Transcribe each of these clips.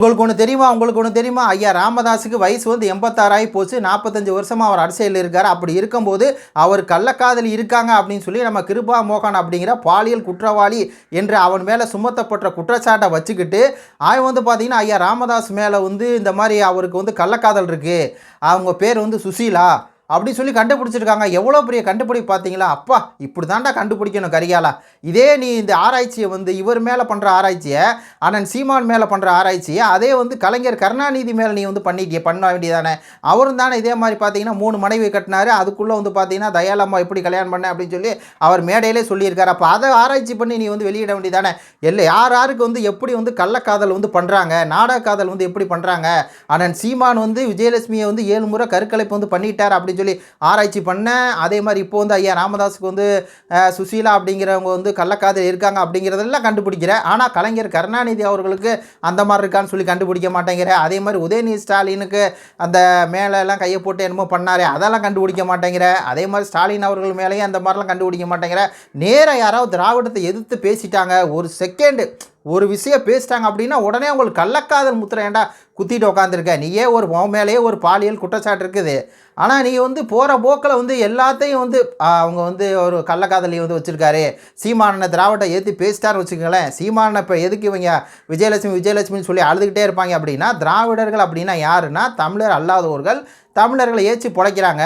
உங்களுக்கு ஒன்று தெரியுமா? உங்களுக்கு ஒன்று தெரியுமா? ஐயா ராமதாஸுக்கு வயசு வந்து எண்பத்தாறாயி போச்சு. நாற்பத்தஞ்சு வருஷமாக அவர் அரசியலில் இருக்கார். அப்படி இருக்கும்போது அவர் கள்ளக்காதல் இருக்காங்க அப்படின்னு சொல்லி நம்ம கிருபா மோகன் அப்படிங்கிற பாலியல் குற்றவாளி என்று அவன் மேலே சுமத்தப்பட்ட குற்றச்சாட்டை வச்சுக்கிட்டு அவன் வந்து பார்த்திங்கன்னா ஐயா ராமதாஸ் மேலே வந்து இந்த மாதிரி அவருக்கு வந்து கள்ளக்காதல் இருக்குது அவங்க பேர் வந்து சுசீலா. அப்படி சொல்லி கண்டுபிடிச்சிருக்காங்க. எவ்வளோ பெரிய கண்டுபிடி பார்த்தீங்களா? அப்பா இப்படி தாண்டா கண்டுபிடிக்கணும் கரிகாலா. இதே நீ இந்த ஆராய்ச்சியை வந்து இவர் மேலே பண்ணுற ஆராய்ச்சியை அண்ணன் சீமான் மேலே பண்ணுற ஆராய்ச்சியை அதே வந்து கலைஞர் கருணாநிதி மேலே நீ வந்து பண்ணிட்டிய பண்ண வேண்டியதானே? அவரும் தானே இதே மாதிரி பார்த்தீங்கன்னா மூணு மனைவி கட்டினாரு. அதுக்குள்ளே வந்து பார்த்தீங்கன்னா தயாளம்மா எப்படி கல்யாணம் பண்ண? அப்படின்னு சொல்லி அவர் மேடையிலே சொல்லியிருக்காரு. அப்போ அதை ஆராய்ச்சி பண்ணி நீ வந்து வெளியிட வேண்டியதானே? இல்லை யார் யாருக்கு வந்து எப்படி வந்து கள்ளக்காதல் வந்து பண்ணுறாங்க நாடக காதல் வந்து எப்படி பண்ணுறாங்க அண்ணன் சீமான் வந்து விஜயலட்சுமியை வந்து ஏழு முறை கருக்கலைப்பு வந்து பண்ணிட்டார் அப்படின்னு சொல்லி ஆராய்ச்சி பண்ணேன் அதே மாதிரி இப்போ வந்து ஐயா ராமதாஸுக்கு வந்து சுசீலா அப்படிங்கிறவங்க வந்து கள்ளக்காதல் இருக்காங்க அப்படிங்கிறதெல்லாம் கண்டுபிடிக்கிறேன் ஆனால் கலைஞர் கருணாநிதி அவர்களுக்கு அந்த மாதிரி இருக்கான்னு சொல்லி கண்டுபிடிக்க மாட்டேங்கிறேன் அதே மாதிரி உதயநிதி ஸ்டாலினுக்கு அந்த மேலே எல்லாம் கையை போட்டு என்னமோ பண்ணாரே அதெல்லாம் கண்டுபிடிக்க மாட்டேங்கிற. அதே மாதிரி ஸ்டாலின் அவர்கள் மேலேயும் அந்த மாதிரிலாம் கண்டுபிடிக்க மாட்டேங்கிற. நேராக யாராவது திராவிடத்தை எதிர்த்து பேசிட்டாங்க. ஒரு செகண்டு ஒரு விஷயம் பேசிட்டாங்க அப்படின்னா உடனே உங்களுக்கு கள்ளக்காதல் முத்திரை ஏன்டா குத்திட்டு உட்காந்துருக்க நீயே ஒரு உன் மேலேயே ஒரு பாலியல் குற்றச்சாட்டு இருக்குது. ஆனால் நீ வந்து போகிற போக்கில் வந்து எல்லாத்தையும் வந்து அவங்க வந்து ஒரு கள்ளக்காதலையும் வந்து வச்சுருக்காரு. சீமானனை திராவிட ஏற்றி பேசிட்டான்னு வச்சுக்கோங்களேன். சீமானனை இப்போ எதுக்கு இவங்க விஜயலட்சுமி விஜயலட்சுமின்னு சொல்லி அழுதுகிட்டே இருப்பாங்க அப்படின்னா திராவிடர்கள் அப்படின்னா யாருன்னா தமிழர் அல்லாதவர்கள். தமிழர்களை ஏற்றி பிழைக்கிறாங்க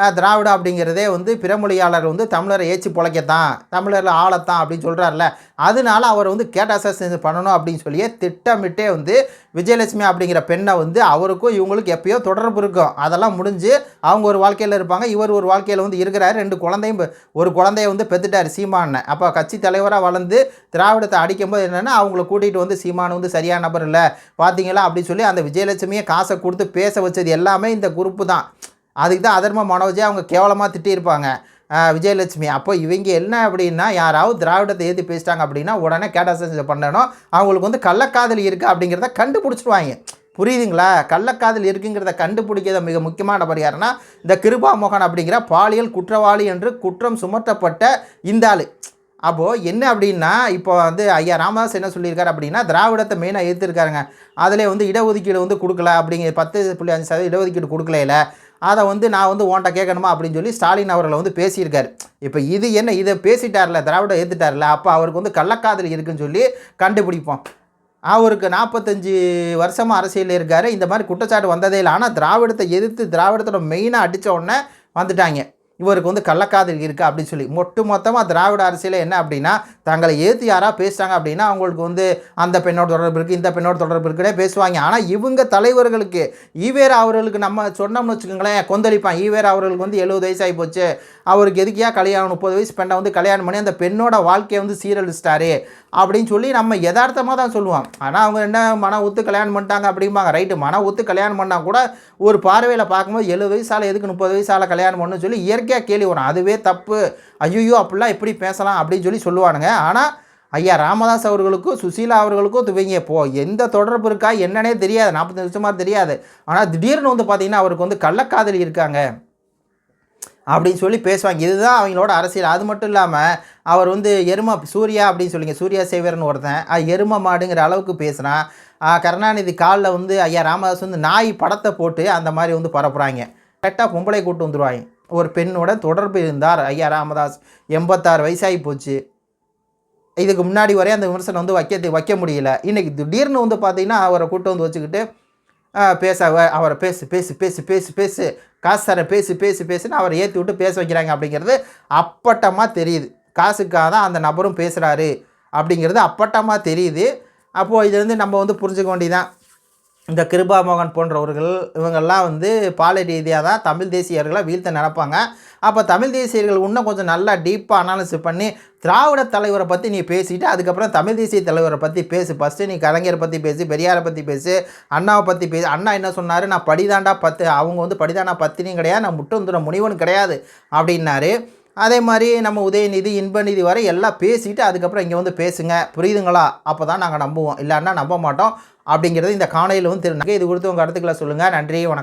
திராவிடம் திராவிட அப்படிங்கிறதே வந்து பிறமொழியாளர் வந்து தமிழரை ஏச்சி பிழைக்கத்தான் தமிழரில் ஆளத்தான் அப்படின்னு சொல்கிறார்ல அதனால அவர் வந்து கேட்டாசஸ் பண்ணணும் அப்படின்னு சொல்லியே திட்டமிட்டே வந்து விஜயலட்சுமி அப்படிங்கிற பெண்ணை வந்து அவருக்கும் இவங்களுக்கு எப்பயோ தொடர்பு இருக்கும். அதெல்லாம் முடிஞ்சு அவங்க ஒரு வாழ்க்கையில் இருப்பாங்க. இவர் ஒரு வாழ்க்கையில் வந்து இருக்கிறாரு. ரெண்டு குழந்தையும் ஒரு குழந்தைய வந்து பெற்றுட்டார் சீமானை. அப்போ கட்சி தலைவராக வளர்ந்து திராவிடத்தை அடிக்கும்போது என்னென்னா அவங்கள கூட்டிகிட்டு வந்து சீமான் வந்து சரியான நபர் இல்லை பார்த்தீங்களா அப்படின்னு சொல்லி அந்த விஜயலட்சுமியை காசை கொடுத்து பேச வச்சது எல்லாமே இந்த குரூப்பு தான். அதுக்கு தான் அதர்ம மனோஜே அவங்க கேவலமாக திட்டியிருப்பாங்க. விஜயலட்சுமி. அப்போ இவங்க என்ன அப்படின்னா யாராவது திராவிடத்தை ஏற்றி பேசிட்டாங்க அப்படின்னா உடனே கேட்டாசன் பண்ணணும். அவங்களுக்கு வந்து கள்ளக்காதல் இருக்குது அப்படிங்கிறத கண்டுபிடிச்சிடுவாங்க புரியுதுங்களா? கள்ளக்காதல் இருக்குங்கிறத கண்டுபிடிக்கிறத மிக முக்கியமான நபர் யாருன்னா இந்த கிருபா மோகன் அப்படிங்கிற பாலியல் குற்றவாளி என்று குற்றம் சுமத்தப்பட்ட இந்த ஆள். அப்போது என்ன அப்படின்னா இப்போ வந்து ஐயா ராமதாஸ் என்ன சொல்லியிருக்காரு அப்படின்னா திராவிடத்தை மெயினாக ஏற்றிருக்காருங்க அதிலே வந்து இடஒதுக்கீடு வந்து கொடுக்கல அப்படிங்கிற பத்து புள்ளி அஞ்சு சதவீதம் இடஒதுக்கீடு கொடுக்கல அதை வந்து நான் வந்து உன்ட்ட கேட்கணுமா அப்படின்னு சொல்லி ஸ்டாலின் அவர்களை வந்து பேசியிருக்காரு. இப்போ இது என்ன? இதை பேசிட்டார்ல திராவிடம் ஏற்றுட்டார்ல அப்போ அவருக்கு வந்து கள்ளக்காதல் இருக்குன்னு சொல்லி கண்டுபிடிப்போம். அவருக்கு நாற்பத்தஞ்சு வருஷமாக அரசியலில் இருக்கார். இந்த மாதிரி குற்றச்சாட்டு வந்ததே இல்லை. ஆனால் திராவிடத்தை எதிர்த்து திராவிடத்தோட மெயினாக அடித்த உடனே வந்துட்டாங்க. இவருக்கு வந்து கள்ளக்காதல் இருக்குது அப்படின்னு சொல்லி. மொட்டு மொத்தமாக திராவிட அரசியல் என்ன அப்படின்னா தங்களை ஏற்று யாராக பேசுகிறாங்க அப்படின்னா அவங்களுக்கு வந்து அந்த பெண்ணோட தொடர்பு இருக்குது இந்த பெண்ணோட தொடர்பு இருக்குன்னே பேசுவாங்க. ஆனால் இவங்க தலைவர்களுக்கு ஈவேரா அவர்களுக்கு நம்ம சொன்னோம்னு வச்சுக்கோங்களேன் கொந்தளிப்பான். ஈவேரா அவர்களுக்கு வந்து எழுபது வயசாகி போச்சு. அவருக்கு எதுக்கியா கல்யாணம் முப்பது வயசு பெண்ணை வந்து கல்யாணம் பண்ணி அந்த பெண்ணோட வாழ்க்கையை வந்து சீரழிச்சிட்டாரு அப்படின்னு சொல்லி நம்ம யதார்த்தமாக தான் சொல்லுவோம். ஆனால் அவங்க என்ன மன ஊத்து கல்யாணம் பண்ணிட்டாங்க அப்படிம்பாங்க. ரைட்டு மன ஊத்து கல்யாணம் பண்ணால் கூட ஒரு பார்வையில் பார்க்கும்போது எழுபது வயசால எதுக்கு முப்பது வயசால கல்யாணம் பண்ணணும்னு சொல்லி இயற்கை இயற்கையாக கேள்வி வரும் அதுவே தப்பு. ஐயோ அப்படிலாம் எப்படி பேசலாம் அப்படின்னு சொல்லி சொல்லுவானுங்க. ஆனால் ஐயா ராமதாஸ் அவர்களுக்கும் சுசீலா அவர்களுக்கும் துவங்கிய போ எந்த தொடர்பு இருக்கா என்னன்னே தெரியாது. நாற்பத்தஞ்சு வருஷமாக தெரியாது. ஆனால் திடீர்னு வந்து பார்த்தீங்கன்னா அவருக்கு வந்து கள்ளக்காதலி இருக்காங்க. அப்படின்னு சொல்லி பேசுவாங்க. இதுதான் அவங்களோட அரசியல். அது மட்டும் இல்லாமல் அவர் வந்து எரும சூர்யா அப்படின்னு சொல்லிங்க. சூர்யா சேவர்னு ஒருத்தன். எரும மாடுங்கிற அளவுக்கு பேசுகிறான் கருணாநிதி காலில் வந்து ஐயா ராமதாஸ் வந்து நாய் படத்தை போட்டு அந்த மாதிரி வந்து பரப்புகிறாங்க கரெக்டாக பொம்பளை கூட்டு வந்துடுவாங்க ஒரு பெண்ணோட தொடர்பு இருந்தார். ஐயா ராமதாஸ். எண்பத்தாறு வயசாகி போச்சு. இதுக்கு முன்னாடி வரையும் அந்த விமர்சனம் வந்து வைக்க வைக்க முடியல. இன்றைக்கி திடீர்னு வந்து பார்த்தீங்கன்னா அவரை கூட்டு வந்து வச்சுக்கிட்டு பேச அவரை பேசு பேசு பேசு பேசு பேசு. காசு தர பேசு பேசு பேசுன்னு அவரை ஏற்றி விட்டு பேச வைக்கிறாங்க அப்படிங்கிறது அப்பட்டமாக தெரியுது. காசுக்காக தான் அந்த நபரும் பேசுகிறாரு அப்படிங்கிறது அப்பட்டமாக தெரியுது. அப்போது இது வந்து நம்ம வந்து புரிஞ்சுக்க வேண்டியதான் இந்த கிருபா மோகன் போன்றவர்கள் இவங்கெல்லாம் வந்து பாலை ரீதியாக தான் தமிழ் தேசியர்களை வீழ்த்த நினப்பாங்க. அப்போ தமிழ் தேசியர்கள் இன்னும் கொஞ்சம் நல்லா டீப்பாக அனாலிசிஸ் பண்ணி திராவிட தலைவரை பற்றி நீ பேசிட்டு அதுக்கப்புறம் தமிழ் தேசிய தலைவரை பற்றி பேசு. ஃபஸ்ட்டு நீ கலைஞரை பற்றி பேசு பெரியாரை பற்றி பேசு அண்ணாவை பற்றி பேசு. அண்ணா என்ன சொன்னார்? நான் படிதாண்டா பத்து அவங்க வந்து படிதாண்டா பத்தினியும் கிடையாது. நான் முட்டுந்துற முனிவன் கிடையாது அப்படின்னாரு. அதே மாதிரி நம்ம உதயநிதி இன்பநிதி வரை எல்லாம் பேசிவிட்டு அதுக்கப்புறம் இங்கே வந்து பேசுங்க. புரியுதுங்களா? அப்போ தான் நாங்கள் நம்புவோம். இல்லைன்னா நம்ப மாட்டோம். அப்படிங்கிறது இந்த காணையில் வந்து தெரிஞ்சுங்க இது குறித்து உங்கள் கருத்துக்களை சொல்லுங்கள் நன்றி வணக்கம்.